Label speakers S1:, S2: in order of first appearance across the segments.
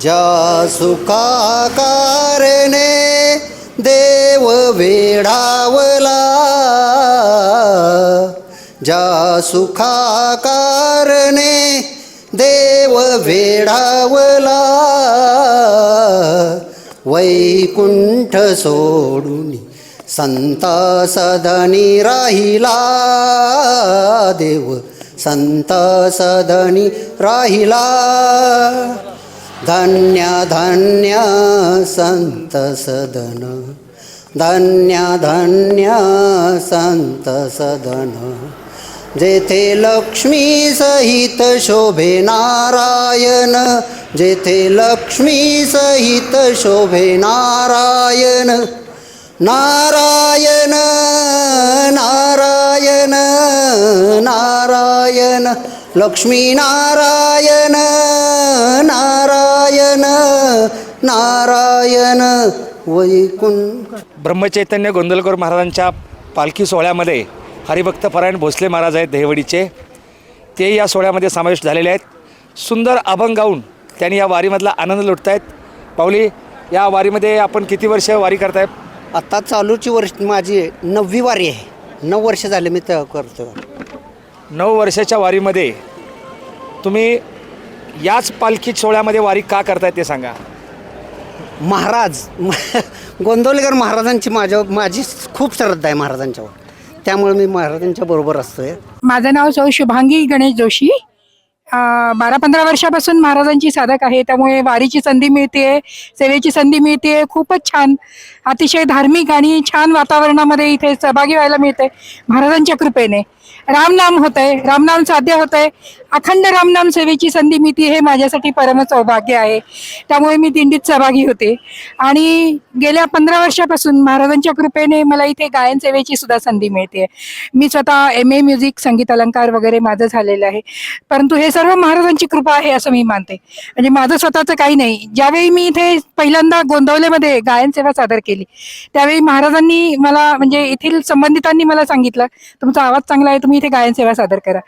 S1: ज्या सुखाकारणे देव वेढावला. ज्या सुखाकारणे देव वेढावला. वैकुंठ सोडून संता सदनी राहिला. देव संत सदनी राहिला. धन्य धन्य संत सदन। धन्य धन्य संत सदन। जेथे लक्ष्मी सहित शोभे नारायण। जेथे लक्ष्मी सहित शोभे नारायण। नारायण नारायण नारायण। लक्ष्मी नारायण नारायण। नारायण वैकुंठ.
S2: ब्रह्मचैतन्य गोंदलकर महाराजांच्या पालखी सोहळ्यामध्ये हरिभक्त परायण भोसले महाराज आहेत देहवडीचे. ते या सोहळ्यामध्ये समावेश झालेले आहेत. सुंदर अभंग गाऊन त्यांनी या वारीमधला आनंद लुटत आहेत पाऊली या वारीमध्ये आपण किती वर्ष वारी करताय?
S1: आता चालूची वर्ष माझी नववी वारी आहे. नऊ वर्ष झाले मी ते करतो
S2: नऊ वर्षाच्या वारीमध्ये तुम्ही याच पालखी सोहळ्यामध्ये वारी का करताय ते सांगा.
S1: महाराज गोंदवलेकर महाराजांची माझ्या माझी खूप श्रद्धा आहे महाराजांच्यावर. त्यामुळे मी महाराजांच्या बरोबर असतोय.
S3: माझं नाव सौ शुभांगी गणेश जोशी. बारा पंधरा वर्षापासून महाराजांची साधक आहे. त्यामुळे वारीची संधी मिळते सेवेची संधी मिळते खूपच छान अतिशय धार्मिक आणि छान वातावरणामध्ये इथे सहभागी व्हायला मिळते महाराजांच्या कृपेने. रामनाम होत आहे रामनाम साध्य होत आहे अखंड रामनाम सेवेची संधी मिळते हे माझ्यासाठी परम सौभाग्य आहे. त्यामुळे मी दिंडीत सहभागी होते. आणि गेल्या पंधरा वर्षापासून महाराजांच्या कृपेने मला इथे गायन सेवेची सुद्धा संधी मिळते मी स्वतः एम ए म्युझिक संगीत अलंकार वगैरे माझं झालेलं आहे. परंतु हे सर्व महाराजांची कृपा आहे असं मी मानते. म्हणजे माझं स्वतःचं काही नाही. ज्यावेळी मी इथे पहिल्यांदा गोंदवलेमध्ये गायन सेवा सादर केली त्यावेळी महाराजांनी मला म्हणजे येथील संबंधितांनी मला सांगितलं तुमचा आवाज चांगला आहे तुम्ही इथे गायन सेवा सादर करा.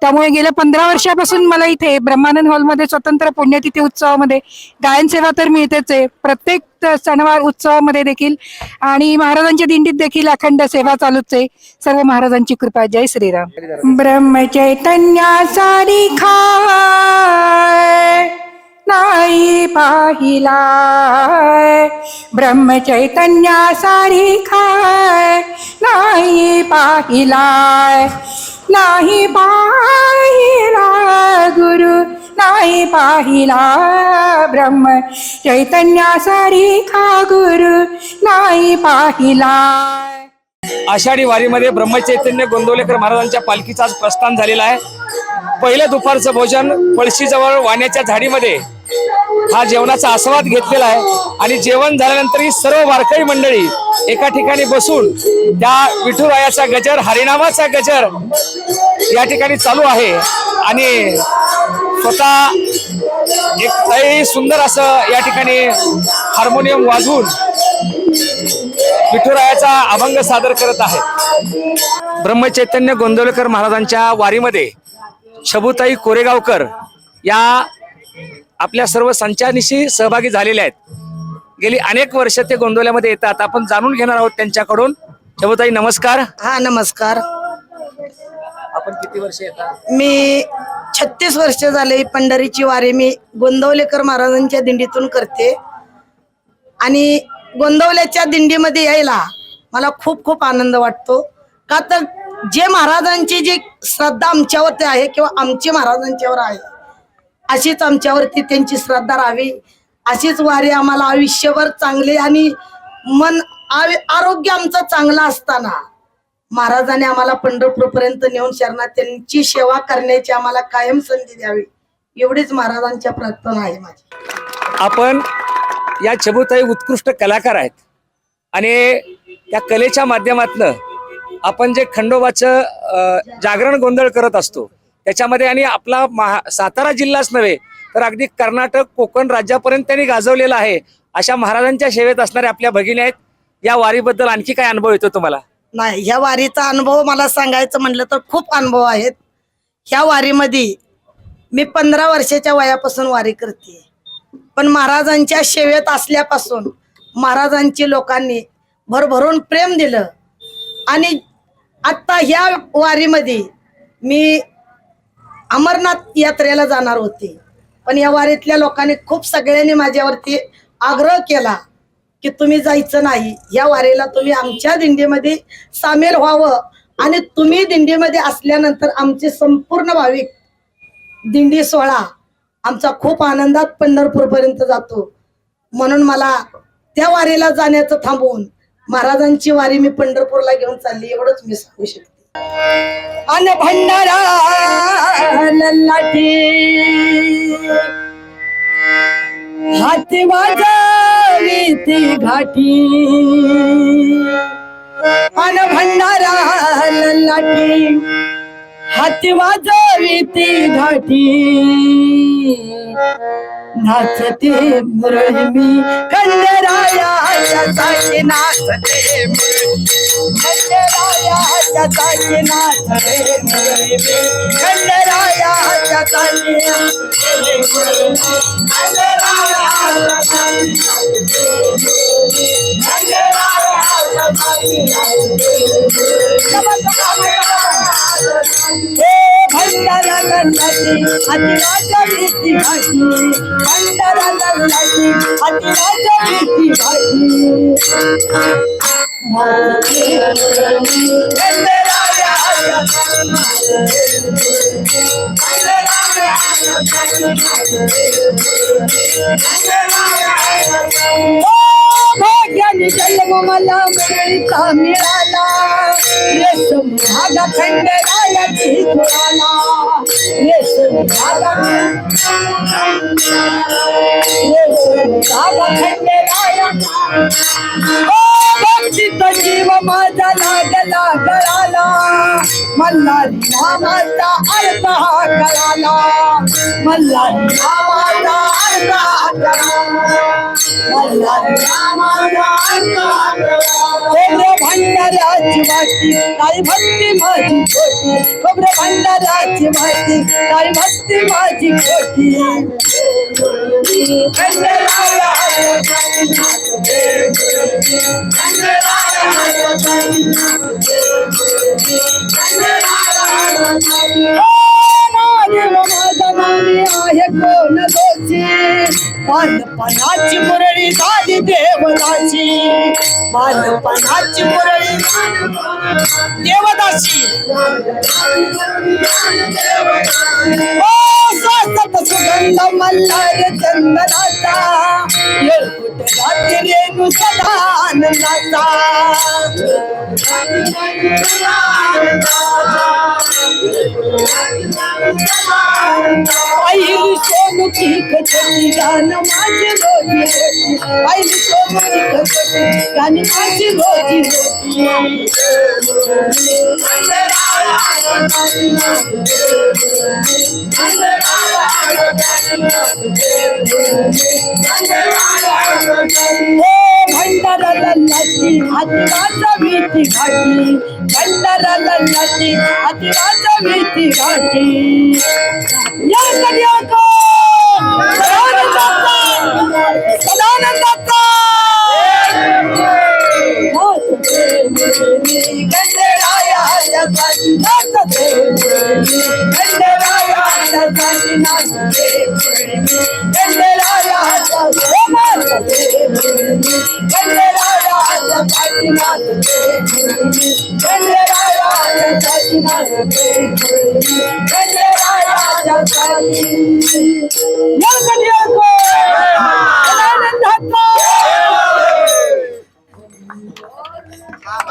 S3: त्यामुळे गेल्या पंधरा वर्षापासून मला इथे ब्रह्मानंद हॉलमध्ये स्वतंत्र पुण्यतिथी उत्सवामध्ये गायन सेवा तर मिळतेच आहे. प्रत्येक त- सणवार उत्सवामध्ये देखील आणि महाराजांच्या दिंडीत देखील अखंड सेवा चालूच. आहे सर्व महाराजांची कृपा. जय श्रीराम. ब्रह्मचैतन्या सारी नाही पाहिला ब्रह्मचैतन्या सारी नाही पाहिलाय. नाही पाहिला गुरु नाही पाहिला ब्रह्म. चैतन्या सारी खा गुरु नाही पाहिला?
S2: आषाढी वारीमध्ये ब्रह्मचैतन्य गोंदवलेकर महाराजांच्या पालखीचं आज प्रस्थान झालेलं आहे. पहिलं दुपारचं भोजन पळशीजवळ वाण्याच्या झाडीमध्ये. हा जेवणाचा आस्वाद घेतलेला आहे आणि जेवण झाल्यानंतर ही सर्व वारकरी मंडळी एका ठिकाणी बसून त्या विठुरायाचा गजर हरिनामाचा गजर या ठिकाणी चालू आहे. आणि स्वतः एक लई सुंदर असं या ठिकाणी हार्मोनियम वाजवून विठुरायाचा अभंग सादर करत आहे. ब्रह्मचैतन्य गोंदवलेकर महाराजांच्या वारीमध्ये शबुताई कोरेगावकर या आपल्या सर्व संचानिशी सहभागी झालेल्या आहेत. गेली अनेक वर्ष ते गोंदवल्यामध्ये येतात. आपण जाणून घेणार आहोत त्यांच्याकडून. शबुताई नमस्कार.
S4: हा नमस्कार.
S2: आपण किती वर्ष येतात?
S4: मी छत्तीस वर्ष झाले पंढरीची वारी मी गोंदवलेकर महाराजांच्या दिंडीतून करते. आणि गोंदवल्याच्या दिंडीमध्ये यायला मला खूप खूप आनंद वाटतो. का तर जे महाराजांची जी श्रद्धा आमच्यावरती आहे किंवा आमची महाराजांच्यावर आहे अशीच आमच्यावरती त्यांची श्रद्धा राहावी. अशीच वारी आम्हाला आयुष्यभर चांगली आणि मन आरोग्य आमचं चांगलं असताना महाराजांनी आम्हाला पंढरपूरपर्यंत नेऊन शरणात त्यांची सेवा करण्याची आम्हाला कायम संधी द्यावी. एवढीच महाराजांच्या प्रार्थना आहे माझी.
S2: आपण या चबुताई उत्कृष्ट कलाकार आहेत. आणि त्या कलेच्या माध्यमातनं आपण जे खंडोबाचं जागरण गोंधळ करत असतो त्याच्यामध्ये आणि आपला महा सातारा जिल्हाच नव्हे तर अगदी कर्नाटक कोकण राज्यापर्यंत त्यांनी गाजवलेला आहे अशा महाराजांच्या सेवेत असणाऱ्या आपल्या भगिनी आहेत. या वारीबद्दल आणखी काय अनुभव येतो तुम्हाला?
S4: नाही ह्या वारीचा अनुभव मला सांगायचं म्हटलं तर खूप अनुभव आहेत. ह्या वारीमध्ये मी पंधरा वर्षाच्या वयापासून वारी करते. पण महाराजांच्या सेवेत असल्यापासून महाराजांची लोकांनी भरभरून प्रेम दिलं. आणि आत्ता ह्या वारीमध्ये मी अमरनाथ यात्रेला जाणार होते. पण या वारीतल्या लोकांनी खूप सगळ्यांनी माझ्यावरती आग्रह केला. की तुम्ही जायचं नाही. या वारीला तुम्ही आमच्या दिंडीमध्ये सामील व्हावं आणि तुम्ही दिंडीमध्ये असल्यानंतर आमचे संपूर्ण भाविक दिंडी सोहळा आमचा खूप आनंदात पंढरपूरपर्यंत जातो. म्हणून मला त्या वारीला जाण्याचं थांबवून महाराजांची वारी मी पंढरपूरला घेऊन चालली एवढंच मी सांगू शकते. अन भंडारा हाती वाजवी ती घाटी. अन भंडारा लाटी हाती वाजवी ती घाटी. नाचते मुरळी मी खंडरायाच्या साठी नाचते खंडरायाच्या साठी नाचते मुरळी मी खंडरायाच्या नाचते नाचते नाचते भंडारा अतिराजा भीती भंडारा लल्लाची अतिराजा भीती भाजी भाग्याने जन्म मला मिळता मिळाला? रेशम धागा खंडराया झिजवाला रेशम धागा रेशम धागा खंडराया भक्तीत जीव माझा लागला हा कळाला मल्हारी नामाचा अर्थ हा कळाला मल्हारी नामाचा अर्थ हा भंडाराची भक्ती भंडाराची काही भक्ती माझी खोटी Oh! बालपणाची मुरळी झाली देवदाची बालपणाची मुरळी देवदाची ओ सासत सुगंध मल्हार चंदनाचा येळकुट रात्री रेणू सदा आनंदाचा. पहिली सोनुची खचती गाणं माझे रोजी रोटी. पहिली सोनुची खचती गाणी माझी रोजी ओ भंडारा लल्लाची हातीवाचा भीती घाटी भंडारा लल्लाची हातीवाचा भीती घाटी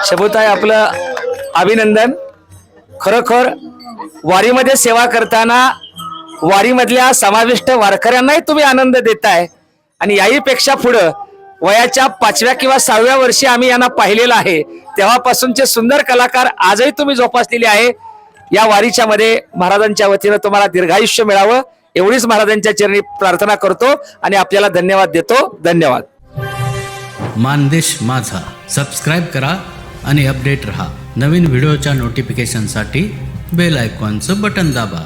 S2: शबुताई आपलं अभिनंदन. खरोखर वारीमध्ये सेवा करताना वारीमधल्या समाविष्ट वारकऱ्यांनाही तुम्ही आनंद देताय. आणि याही पेक्षा पुढं वयाच्या पाचव्या किंवा सहाव्या वर्षी आम्ही यांना पाहिलेलं आहे. तेव्हापासूनचे सुंदर कलाकार आजही तुम्ही जोपासलेले आहे. या वारीच्या मध्ये महाराजांच्या वतीनं तुम्हाला दीर्घायुष्य मिळावं. एवढीच महाराजांच्या चरणी प्रार्थना करतो आणि आपल्याला धन्यवाद देतो. धन्यवाद.
S5: मानदेश माझा. सबस्क्राईब करा आणि अपडेट रहा. नवीन व्हिडिओच्या नोटिफिकेशनसाठी बेल आयकॉनचं बटन दाबा.